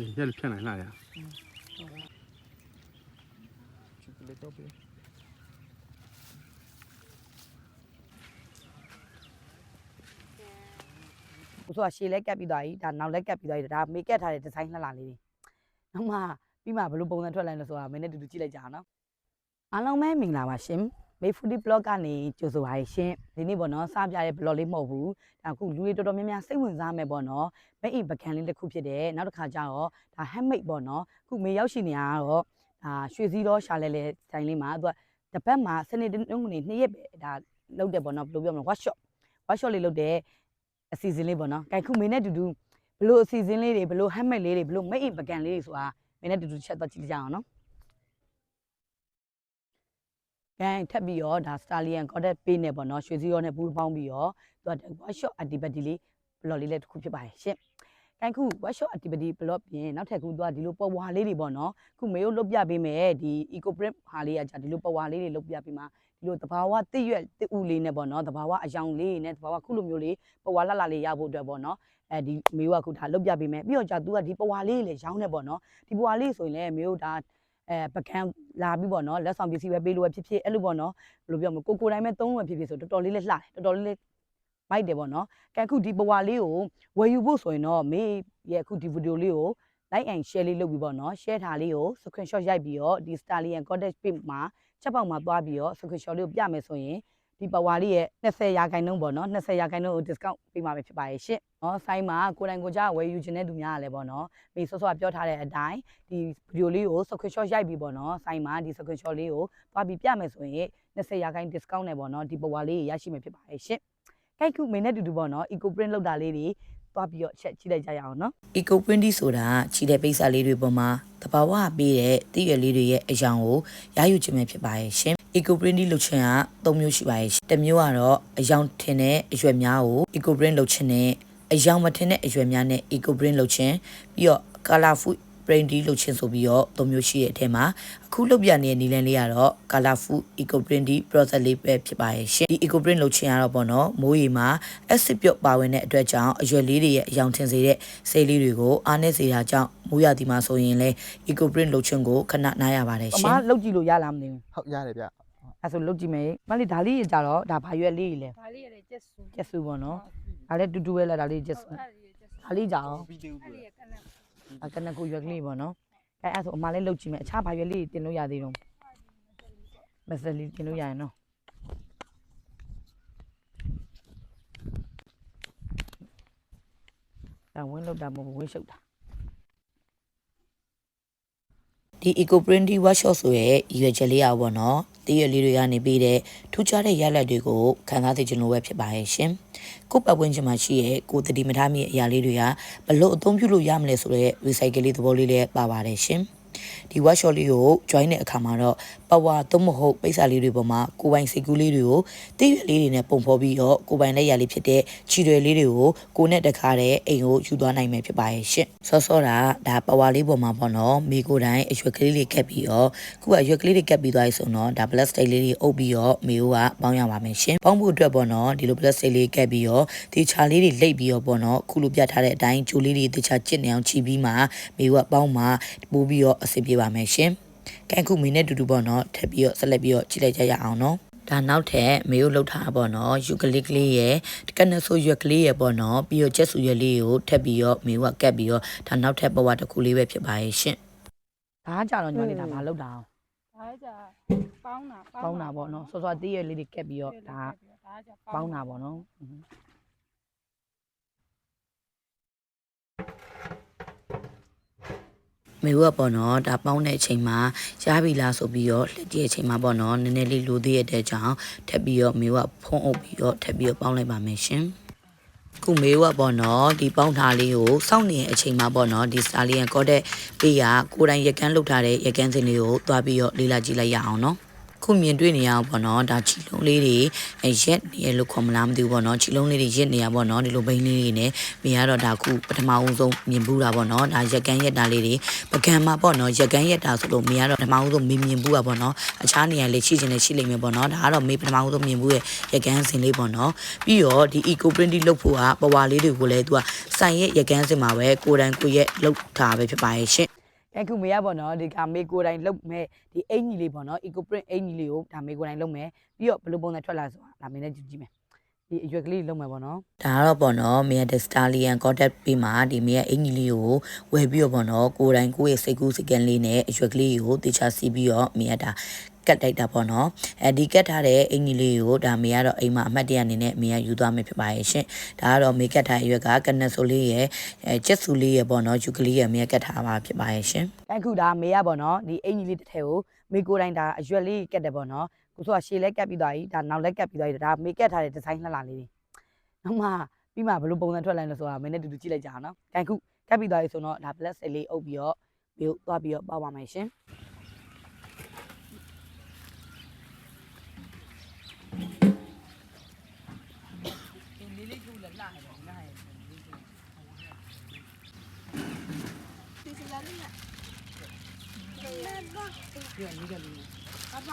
ရက်လို့ဖြတ်နိုင်လားရချူကလေးတော့ပြီကိုဆိုကရှေ့လက်ကပ်ပြီးသွားပြီဒါနောက်လက်ကပ်ပြီးသွားပြီဒါမေကပ်ထားတဲ့ဒီဇိုင်းလှလှလေးတွေနောက်မှပြီးမှဘယ်လိုပုံစံထွက်လာလဲဆိုတာမင်းနဲ့တူတူကြည့်လိုက်ကြအောင်နော်အားလုံးပဲမင်္ဂလာပါရှင် မေဖူဒီဘလော့ကနေကြိုဆိုပါရရှင်ဒီနေ့ပေါ့နော်စပြတဲ့ဘလော့လေးမဟုတ်ဘူးဒါအခုလူတွေတော်တော်များများစိတ်ဝင်စားမယ်ပေါ့နော်မက်အိပကံလေးတစ်ခုဖြစ်တယ်နောက်တစ်ခါကျတော့ဒါ handmade ပေါ့နော်အခုမေရောက်ရှိနေတာကတော့ဒါရွှေစည်းတော့ရှာလဲလဲတိုင်းလေးမှာသူကတစ်ပတ်မှာစနေနေ့နေ့နှစ်ရက်ပဲဒါလုပ်တယ်ပေါ့နော်ဘယ်လိုပြောမလဲ workshop workshop လေးလုပ်တယ်အစီအစဉ်လေးပေါ့နော်။ကြိုင်ခုမင်းနဲ့တူတူဘလို့အစီအစဉ်လေးတွေဘလို့ handmade လေးတွေဘလို့ made in ပကံလေးတွေဆိုတာမင်းနဲ့တူတူချက်တော့ကြည့်ကြအောင်နော်။ ကြိုင်ထပ်ပြီးတော့ဒါ Stallion Goddess Pay နဲ့ပေါ့နော်ရွှေစည်းရောနဲ့ပူးပေါင်းပြီးတော့သူက workshop activity လေး blog လေးလည်းတစ်ခုဖြစ်ပါတယ်ရှင့်။ကြိုင်ခု workshop activity blog ပြင်နောက်ထပ်ခုသူကဒီလိုပေါ်ဝါလေးတွေပေါ့နော်။ခုမေတို့လုတ်ပြပေးမယ်ဒီ eco print ဟာလေးကじゃဒီလိုပေါ်ဝါလေးတွေလုတ်ပြပေးမှာဒီလိုတဘာဝတစ်ရွက်တစ်ဦးလေးနဲ့ပေါ့နော်တဘာဝအယောင်လေးနဲ့တဘာဝခုလိုမျိုးလေး ပဝါလှလှလေးရဖို့အတွက်ပေါ့နော်အဲဒီမေတို့ကခုဒါလုတ်ပြပေးမယ်ပြီးတော့ကြာ तू ကဒီပဝါလေးလည်းရောင်းနေပေါ့နော်ဒီပဝါလေးဆိုရင်လည်းမေတို့ဒါ အဲပကံလာပြီးပေါ့နော်လက်ဆောင်ပစ္စည်းပဲပေးလို့ပဲဖြစ်ဖြစ်အဲ့လိုပေါ့နော်ဘယ်လိုပြောမလဲကိုကိုတိုင်းပဲသုံးလို့ပဲဖြစ်ဖြစ်ဆိုတော်တော်လေးလေးလှတယ်တော်တော်လေးလေးမိုက်တယ်ပေါ့နော်ကဲအခုဒီပဝါလေးကိုဝယ်ယူဖို့ဆိုရင်တော့မေရဲ့အခုဒီဗီဒီယိုလေးကို like and share လေးလုပ်ပြီးပေါ့နော် share ထားလေးကို screenshot ရိုက်ပြီးတော့ဒီ Stallion Cottage page မှာချက်ပေါက်မှာသွားပြီးတော့ screenshot လေးကိုပြမယ်ဆိုရင် ဒီပဝါလေးရဲ့20ရာခိုင်နှုန်းပေါ့နော်20ရာခိုင်နှုန်းကို discount ပေးမှာပဲဖြစ်ပါရဲ့ရှင့်။နော်ဆိုင်မှာကိုယ်တိုင်ကိုယ်ကြဝယ်ယူခြင်းတဲ့သူများကလည်းပေါ့နော်။မိဆော့ဆော့ပြောထားတဲ့အတိုင်းဒီဗီဒီယိုလေးကို screenshot ရိုက်ပြီးပေါ့နော်။ဆိုင်မှာဒီ screenshot လေးကိုသွားပြီးပြမယ်ဆိုရင်20ရာခိုင် discount နဲ့ပေါ့နော်ဒီပဝါလေးရရှိမယ်ဖြစ်ပါရဲ့ရှင့်။ကြိုက်ခုမင်းနဲ့တူတူပေါ့နော် eco print လောက်တာလေးတွေ သွားပြီးတော့ချက်ကြည့်လိုက်ကြရအောင်နော် eco print ဆိုတာခြိတဲ့ပိစလေးတွေပေါ်မှာတဘာဝပေးတဲ့တည့်ရလေးတွေရဲ့အယောင်ကိုရယူခြင်းပဲဖြစ်ပါရဲ့ရှင် eco print လုပ်ခြင်းက၃မျိုးရှိပါရဲ့ရှင်တစ်မျိုးကတော့အယောင်ထင်တဲ့အရွက်များကို eco print လုပ်ခြင်းနဲ့အယောင်မထင်တဲ့အရွက်များနဲ့ eco print လုပ်ခြင်းပြီးတော့ colorful print လုပ်ခြင်းဆိုပြီးတော့၃မျိုးရှိတဲ့အထက်မှာအခုလုပ်ပြနေတဲ့နီလန်းလေးကတော့ colorful eco print process လေးပဲဖြစ်ပါရဲ့ရှင်ဒီ eco print လုပ်ခြင်းကတော့ပေါ့နော်မိုးရေမှာ acid ပြုတ်ပါဝင်တဲ့အတွက်ကြောင့်အရွက်လေးတွေရဲ့အယောင်ထင်စေတဲ့ဆေးလေးတွေကိုအားနည်းစေတာကြောင့်မိုးရသည်မှာဆိုရင်လေ eco print လုပ်ခြင်းကိုခဏနားရပါတယ်။ပရှမာင်လောက်ကြည့်လို့ရလားမသိဘူးဟုတ်ရတယ်ဗျ။အဲဆိုလောက်ကြည့်မယ်။မလေးဒါလေးကြတော့ဒါဘာရွက်လေးကြီးလဲဒါလေးရတယ်ကျက်စု။ကျက်စုပေါ့နော်။ဒါလည်းတူတူပဲလားဒါလေးကျက်စုအဲ့ဒါလေးကျက်စု။ဒါလေးကြအောင်ဗီဒီယိုအဲ့ဒီ ကနက်အကနကူရွက်ကလေးပေါ့နော်အဲအဲ့ဆိုအမလေးလုတ်ကြည့်မယ်အခြားဘာရွက်လေးတင်လို့ရသေးတော့မစလီတင်လို့ရရင်နော်ဒါဝင်းလုတ်တာမဟုတ်ဘူးဝင်းရှုပ်တာ ဒီ eco print workshop ဆိုရဲ့ရည်ရွယ်ချက်လေးอ่ะပေါ့နော်တည့်ရလေးတွေကနေပြီးတဲ့ထူးခြားတဲ့ရလဒ်တွေကိုခံစားသိချင်လို့ပဲဖြစ်ပါရဲ့ရှင်ကိုယ့်ပတ်ဝန်းကျင်မှာရှိရဲ့ကိုယ်တတိမထားမိရဲ့အရာလေးတွေကဘလို့အသုံးပြုလို့ရမလဲဆိုတဲ့ recycle လေးသဘောလေးလည်းပါပါတယ်ရှင် ဒီ workshop လေးကို join တဲ့အခါမှာတော့ power သို့မဟုတ်ပိတ်စာလေးတွေပေါ်မှာကိုယ်ပိုင်စိတ်ကူးလေးတွေကိုတည့်ရွယ်လေးတွေနဲ့ပုံဖော်ပြီးတော့ကိုယ်ပိုင်လက်ရလေးဖြစ်တဲ့ခြေတွေလေးတွေကိုကိုယ်နဲ့တခါတဲ့အိမ်ကိုယူသွားနိုင်မယ်ဖြစ်ပါရဲ့ရှင့်ဆော့ဆော့တာဒါ power လေးပေါ်မှာပေါ့နော်မိကိုယ်တိုင်အရွက်ကလေးတွေကပ်ပြီးတော့ခုကအရွက်ကလေးတွေကပ်ပြီးသွားပြီဆိုတော့ဒါ plastic လေးတွေအုပ်ပြီးတော့မိကိုကပေါင်းရပါမယ်ရှင်ပေါင်းဖို့အတွက်ပေါ့နော်ဒီလို plastic လေးကပ်ပြီးတော့ဒီချာလေးတွေလိပ်ပြီးတော့ပေါ့နော်ခုလိုပြထားတဲ့အတိုင်းဂျိုလေးတွေတခြားကျစ်နေအောင်ခြီးပြီးမှမိကိုကပေါင်းမှပိုးပြီးတော့အဆင်ပြေပါမယ်ရှင်ကန်ခုမင်းနဲ့တူတူပေါ့နော်ထပ်ပြီးတော့ဆက်လက်ပြီးတော့ကြည့်လိုက်ကြရအောင်နော်ဒါနောက်ထပ်မေကိုလှုပ်ထားတာပေါ့နော်ယူကလစ်ကလေးရဲ့ကနဆိုရွက်ကလေးရဲ့ပေါ့နော်ပြီးတော့ချက်ဆူရွက်လေးကိုထပ်ပြီးတော့မေကကပ်ပြီးတော့ဒါနောက်ထပ်ဘဝတစ်ခုလေးပဲဖြစ်ပါရဲ့ရှင်ဒါကကြတော့ညီမလေးဒါဘာလုတ်တာအောင်ဒါကြပေါင်းတာပေါင်းတာပေါ့နော်စောစောတည့်ရွက်လေးတွေကပ်ပြီးတော့ဒါဒါကြပေါင်းတာပေါ့နော် อืมမေကပေါ့နော်ဒါပေါင်းတဲ့အချိန်မှာရပြီလားဆိုပြီးတော့လက်ကြည့်အချိန်မှာပေါ့နော်နည်းနည်းလေးလိုသေးရတဲ့ကြောင့်ထပ်ပြီးတော့မေကဖုံးအုပ်ပြီးတော့ထပ်ပြီးတော့ပေါင်းလိုက်ပါမယ်ရှင်ခုမေကပေါ့နော်ဒီပေါင်းထားလေးကိုစောင့်နေတဲ့အချိန်မှာပေါ့နော်ဒီစတာလီယန်ကော့တဲ့ပေးကကိုယ်တိုင်ရကန်းလုတ်ထားတဲ့ရကန်းစင်လေးကိုသွားပြီးတော့လေးလာကြည့်လိုက်ရအောင်နော် ခုအခုမြင်တွေ့နေရအောင်ပေါ့နော်ဒါချီလုံးလေးတွေအဲရက်နေရလို့ခေါ်မလားမသိဘူးပေါ့နော်ချီလုံးလေးတွေရက်နေရပေါ့နော်ဒီလိုဘိန်းလေးတွေနဲ့မြင်ရတော့ဒါအခုပထမဦးဆုံးမြင်ဘူးတာပေါ့နော်ဒါရက်ကန်းရက်တာလေးတွေပကံမှာပေါ့နော်ရက်ကန်းရက်တာဆိုလို့မြင်ရတော့ပထမဦးဆုံးမြင်မြင်ဘူးတာပေါ့နော်အခြားနေရာလေးရှိချင်တယ်ရှိလိမ့်မယ်ပေါ့နော်ဒါကတော့မေပထမဦးဆုံးမြင်ဘူးရဲ့ရက်ကန်းစင်လေးပေါ့နော်ပြီးတော့ဒီ eco printing လုပ်ဖို့ကပဝါလေးတွေကိုလည်းသူကစိုင်ရဲ့ရက်ကန်းစင်မှာပဲကိုယ်တိုင်ကိုယ်ရဲ့လုပ်ထားပဲဖြစ်ပါရဲ့ရှင် အဲခုမေရပေါ့နော်ဒီကမေကိုယ်တိုင်လုပ်မဲ့ဒီအင်ကြီးလေးပေါ့နော် eco print အင်ကြီးလေးကိုဒါမေကိုယ်တိုင်လုပ်မယ်ပြီးတော့ဘယ်လိုပုံစံထွက်လာဆိုတာဒါမေနဲ့ကြည့်ကြည့်မယ်ဒီအရွက်ကလေးလုပ်မယ်ပေါ့နော်ဒါကတော့ပေါ့နော်မြေဒက်စတာလီယန်ကော့တက်ပြီးမှဒီမြေအင်ကြီးလေးကိုဝယ်ပြီးတော့ပေါ့နော်ကိုယ်တိုင်ကိုယ့်ရဲ့စိတ်ကူးစိတ်ကန်းလေးနဲ့အရွက်ကလေးကိုတေချာစီးပြီးတော့မြေကဒါ ကတ်တိုက်တာပေါ့နော်အဲဒီကတ်ထားတဲ့အင်ကြီးလေးကိုဒါမေကတော့အိမ်မှာအမှတ်တရအနေနဲ့မေကယူသွားမယ်ဖြစ်ပါရဲ့ရှင်ဒါကတော့မေကတ်ထားအရွက်ကကနက်ဆိုလေးရဲ့အဲချက်ဆူလေးရဲ့ပေါ့နော်ယူကလေးရဲ့မေကတ်ထားမှာဖြစ်ပါရဲ့ရှင်အဲခုဒါမေရပေါ့နော်ဒီအင်ကြီးလေးတစ်ထည်ကိုမေကိုယ်တိုင်ဒါအရွက်လေးကတ်တယ်ပေါ့နော်ကိုဆိုကရှေ့လက်ကတ်ပြီးသွားပြီဒါနောက်လက်ကတ်ပြီးသွားပြီဒါမေကတ်ထားတဲ့ဒီဇိုင်းလှလှလေးတွေနောက်မှပြီးမှဘယ်လိုပုံစံထွက်လာလဲဆိုတာမင်းနဲ့တူတူကြည့်လိုက်ကြအောင်နော်။ကန်ခုကတ်ပြီးသွားပြီဆိုတော့ဒါ black စိတ်လေးအုပ်ပြီးတော့ပြီးသွားပြီးတော့ပေါက်ပါမယ်ရှင်။လေးလေးကျူလာလာတယ်နားရယ် ဒီစလာလေးနဲ့ပြည့်နေကြလို့အဘ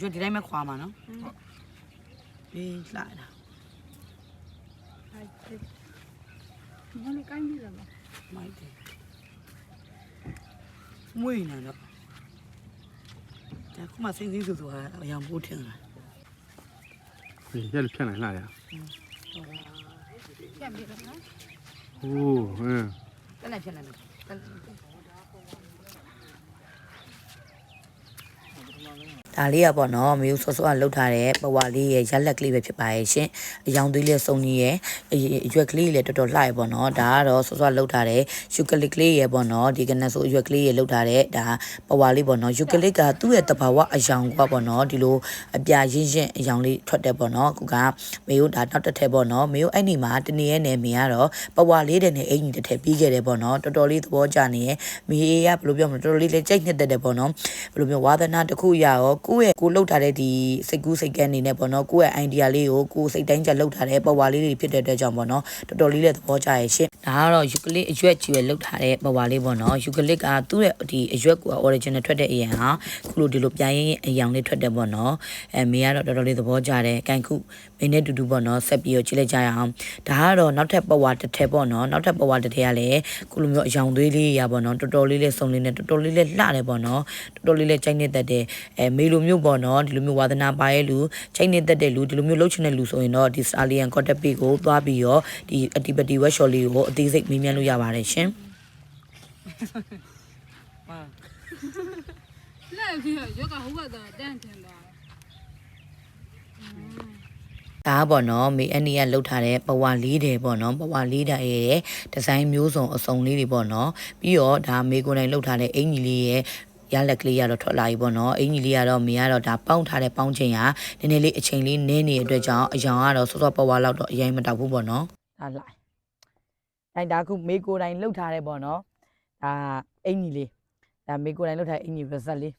ရွှေဒီတိုင်းပဲခွာမှာနော်ပြီးလှတာအဲ့ဒီဘာလို့ကိုင်းပြီးလဲမမိုက်တ ယ်မွေးနေတော့ဒါကမှစိမ့်စိမ့်ဆူဆူဟာအရောင်ပိုးထင်တာဒီရက်ဖြတ်နိုင်လားရပြန်ပြီးတော့နော်ဟိုးဟမ်တက်လိုက်ဖြစ်လိုက်မယ်တက် ဒါလေးကပေါ့နော်မျိုးစောစောကလှုပ်ထားတဲ့ပဝါလေးရဲ့ရက်လက်ကလေးပဲဖြစ်ပါရဲ့ရှင်အယောင်သွေးလေးစုံကြီးရဲ့အရွက်ကလေးလည်းတော်တော်လှရပေါ့နော်ဒါကတော့စောစောလှုပ်ထားတဲ့ယူကလစ်ကလေးရဲ့ပေါ့နော်ဒီကနက်ဆိုအရွက်ကလေးရဲ့လှုပ်ထားတဲ့ဒါပဝါလေးပေါ့နော်ယူကလစ်ကသူ့ရဲ့တဘာဝအယောင်ကပေါ့နော်ဒီလိုအပြာရင်းရင်းအယောင်လေးထွက်တယ်ပေါ့နော်ခုကမေတို့ဒါနောက်တစ်ထည့်ပေါ့နော်မေတို့အဲ့ဒီမှာတနေရဲ့နေမေကတော့ပဝါလေးတဲ့နဲ့အင်ကြီးတစ်ထည့်ပြီးခဲ့တယ်ပေါ့နော်တော်တော်လေးသဘောကျနေရဲ့မေကဘယ်လိုပြောမလဲတော်တော်လေးလည်းကြိုက်နှစ်သက်တယ်ပေါ့နော်ဘယ်လိုမျိုးဝါသနာတစ်ခုရရောကိုယ့်ရဲ့ကိုလှုပ်ထားတဲ့ဒီစိတ်ကူးစိတ်ကန်းနေနဲ့ပေါ့နော်ကိုယ့်ရဲ့ idea လေးကိုကိုယ်စိတ်တိုင်းကြလှုပ်ထားတဲ့ပဝါလေးတွေဖြစ်တဲ့အတွက်ကြောင့်ပေါ့နော်တော်တော်လေးလည်းသဘောကျရဲ့ရှင့်ဒါကတော့ယူကလစ်အရွက်ကြီးပဲလှုပ်ထားတဲ့ပဝါလေးပေါ့နော်ယူကလစ်ကသူ့ရဲ့ဒီအရွက်က original ထွက်တဲ့အရင်ဟာခုလိုဒီလိုပြိုင်ရင်အယောင်လေးထွက်တယ်ပေါ့နော်အဲမေကတော့တော်တော်လေးသဘောကျတယ်ကန်ခုမင်းနဲ့တူတူပေါ့နော်ဆက်ပြီးတော့ကြည့်လိုက်ကြရအောင်ဒါကတော့နောက်ထပ်ပဝါတစ်ထည်ပေါ့နော်နောက်ထပ်ပဝါတစ်ထည်ကလည်းခုလိုမျိုးအယောင်သွေးလေးရပေါ့နော်တော်တော်လေးလေးစုံလေးနဲ့တော်တော်လေးလေးလှတယ်ပေါ့နော်တော်တော်လေးလေးကြိုက်နေတတ်တယ်အဲမေလိုမျိုးပေါ့နော်ဒီလိုမျိုးဝါသနာပါရဲ့လူကြိုက်နေတတ်တဲ့လူဒီလိုမျိုးလှုပ်ချင်တဲ့လူဆိုရင်တော့ဒီ Stallion Contact Page ကိုသွားပြီးတော့ဒီ Activity Workshop လေးကိုအသေးစိတ်မေးမြန်းလို့ရပါတယ်ရှင်ဟာလက်ပြီးတော့ရောက်ကဟုတ်ကတော့တန်းတင်သွားဒါကပေါ့နော်မေအန်နီကလှုပ်ထားတဲ့ပဝါလေးတယ်ပေါ့နော်ပဝါလေးတာရဲ့ဒီဇိုင်းမျိုးစုံအစုံလေးတွေပေါ့နော်ပြီးတော့ဒါမေကိုယ်တိုင်လှုပ်ထားတဲ့အင်ကြီးလေးရဲ့ ရလက်ကလေးရတော့ထွက်လာပြီပေါ့နော်အင်ကြီးလေးကတော့မေကတော့ဒါပေါင်းထားတဲ့ပေါင်းချိန်ကနည်းနည်းလေးအချိန်လေးနည်းနေတဲ့အတွက်ကြောင့်အယောင်ကတော့စောစောပဝါလောက်တော့အရင်မတောက်ဘူးပေါ့နော်ဒါလိုက်အဲဒါခုမေကိုယ်တိုင်လှုပ်ထားတယ်ပေါ့နော်ဒါအင်ကြီးလေးဒါမေကိုယ်တိုင်လှုပ်ထားတဲ့အင်ကြီးပါဇက်လေး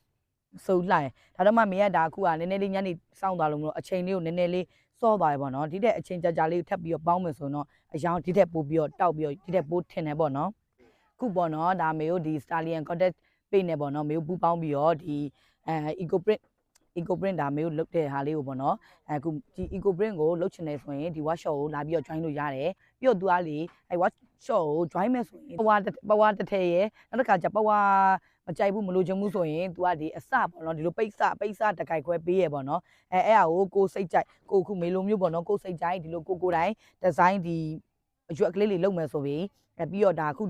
စုပ်လိုက်ဒါတော့မှမေကဒါခုကနည်းနည်းလေးညနေစောင့်သွားလို့မလို့အချိန်လေးကိုနည်းနည်းလေးစောသွားရပေါ့နော်ဒီတဲ့အချိန်ကြာကြာလေးထပ်ပြီးတော့ပေါင်းမယ်ဆိုတော့အယောင်ဒီထက်ပိုပြီးတော့တောက်ပြီးတော့ဒီထက်ပိုထင်တယ်ပေါ့နော်ခုပေါ့နော်ဒါမေကိုဒီ Stallion Contact ပေးနေပေါ့နော်မေကိုပူပေါင်းပြီးတော့ဒီအဲ Eco Print Eco Print ဒါမေကိုလုတ်တဲ့ဟာလေးကိုပေါ့နော်အခုဒီ Eco Print ကိုလုတ်ချင်တယ်ဆိုရင်ဒီ workshop ကိုလာပြီးတော့ join လို့ရတယ်ပြီးတော့သူကလေအဲ workshop ကို join မယ်ဆိုရင်ပဝါပဝါတစ်ထည်ရဲ့နောက်တစ်ခါကျပဝါမကြိုက်ဘူးမလို့ချင်ဘူးဆိုရင် तू ကဒီအစပေါ့နော်ဒီလိုပိတ်စပိတ်စတကိုက်ခွဲပေးရပေါ့နော်အဲအဲ့ဟာကိုကိုစိတ်ကြိုက်ကိုခုမေလိုမျိုးပေါ့နော်ကိုစိတ်ကြိုက်ဒီလိုကိုကိုတိုင်းဒီဇိုင်းဒီအရွက်ကလေးလေးလုပ်မယ်ဆိုပြီးအဲပြီးတော့ဒါခု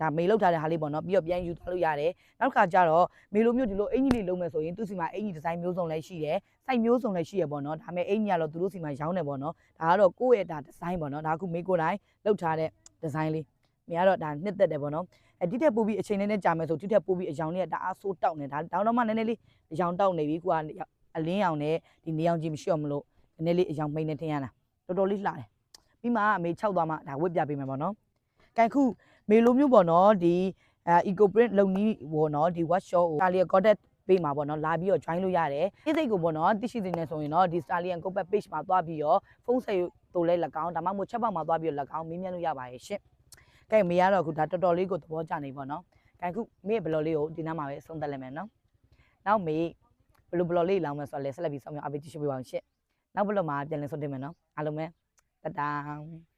ဒါမေလောက်ထားတဲ့ဟာလေးပေါ့နော်ပြီးတော့ပြန်ယူသွားလို့ရတယ်နောက်တစ်ခါကျတော့မေလိုမျိုးဒီလိုအင်ကြီးလေးလုပ်မယ်ဆိုရင်သူစီမှာအင်ကြီးဒီဇိုင်းမျိုးစုံလည်းရှိတယ်စိုက်မျိုးစုံလည်းရှိရပေါ့နော်ဒါပေမဲ့အင်ကြီးကတော့သူတို့စီမှာရောင်းတယ်ပေါ့နော်ဒါကတော့ကိုယ့်ရဲ့ဒါဒီဇိုင်းပေါ့နော်ဒါခုမေကိုယ်တိုင်းလောက်ထားတဲ့ဒီဇိုင်းလေးမေကတော့ဒါနှစ်သက်တယ်ပေါ့နော်အဲတိတက်ပို့ပြီးအချိန်နဲ့နဲ့ကြာမယ်ဆိုတိတက်ပို့ပြီးအယောင်လေးကတအားဆိုးတောက်နေဒါတောင်းတော့မှနည်းနည်းလေးအယောင်တောက်နေပြီကိုကအလင်းရောင်နဲ့ဒီနေအောင်ကြီးမရှိတော့မလို့နည်းနည်းလေးအယောင်မိန်နေထင်ရတာတော်တော်လေးလှတယ်ပြီးမှအမေ၆သွားမှဒါဝစ်ပြပေးမယ်ပေါ့နော် ကန်ခုမေလိုမျိုးပေါ့နော်ဒီအဲ eco print လုံနီးပေါ့နော်ဒီ workshop ကို Starlian contact ပေးမှာပေါ့နော်လာပြီးတော့ join လုပ်ရတယ်အစိတ်ကိုပေါ့နော်သိရှိနေဆိုရင်တော့ဒီ Starlian contact page မှာသွားပြီးတော့ဖုန်းဆက်တို့လဲ၎င်းဒါမှမဟုတ်ချက်ပေါက်မှာသွားပြီးတော့၎င်းမေးမြန်းလို့ရပါရဲ့ရှင့်ကဲမေရတော့အခုဒါတော်တော်လေးကိုသဘောကျနေပေါ့နော်ကဲခုမေဘလော်လေးကိုဒီနားမှာပဲအဆုံးသတ်လိုက်မယ်နော်နောက်မေဘလိုဘလော်လေးလောင်းမယ်ဆိုတော့လဲဆက်လက်ပြီးဆောင်ရအောင်အပေးကြည့်ရှုပေးပါအောင်ရှင့်နောက်ဘလော်မှာပြန်လည်ဆုံးတင်မယ်နော်အားလုံးပဲတတန်း